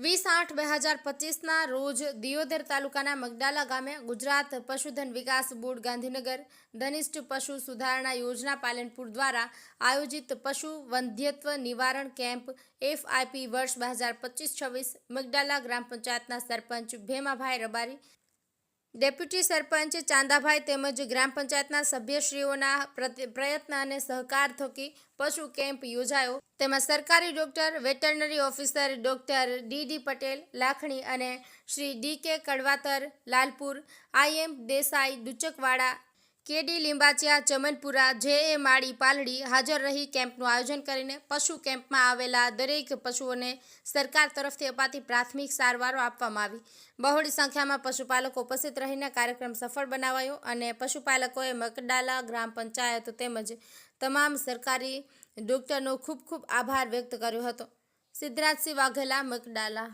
આઠ બે હજાર પચીસના રોજ દિયોદર તાલુકાના મગડાલા ગામે ગુજરાત પશુધન વિકાસ બોર્ડ ગાંધીનગર ધનિષ્ઠ પશુ સુધારણા યોજના પાલનપુર દ્વારા આયોજિત પશુ વંધ્યત્વ નિવારણ કેમ્પ એફઆઈપી વર્ષ બે હજાર પચીસ છવ્વીસ, મગડાલા ગ્રામ પંચાયતના સરપંચ ભેમાભાઈ રબારી ડેપ્યુટી સરપંચ ચાંદાભાઈ તેમજ ગ્રામ પંચાયતના સભ્યશ્રીઓના પ્રયત્ન અને સહકાર થકી પશુ કેમ્પ યોજાયો. તેમાં સરકારી doctor, veterinary officer doctor D D Patel, Lakhani અને Shri D K Kadvatar, Lalpur, IM Desai Duchakwada KD Limbachiya Chamanpura J A Mali Paldi હાજર રહી કેમ્પનું આયોજન કરીને પશુ કેમ્પમાં આવેલા દરેક પશુઓને સરકાર તરફથી અપાતી પ્રાથમિક સારવારો આપવામાં આવી. બહોળી સંખ્યામાં પશુપાલકો ઉપસ્થિત રહીને કાર્યક્રમ સફળ બનાવાયો અને પશુપાલકોએ મકડાલા ગ્રામ પંચાયત તેમજ તમામ સરકારી ડોક્ટરનો ખૂબ ખૂબ આભાર વ્યક્ત કર્યો હતો. સિદ્ધરાજસિંહ વાઘેલા મકડાલા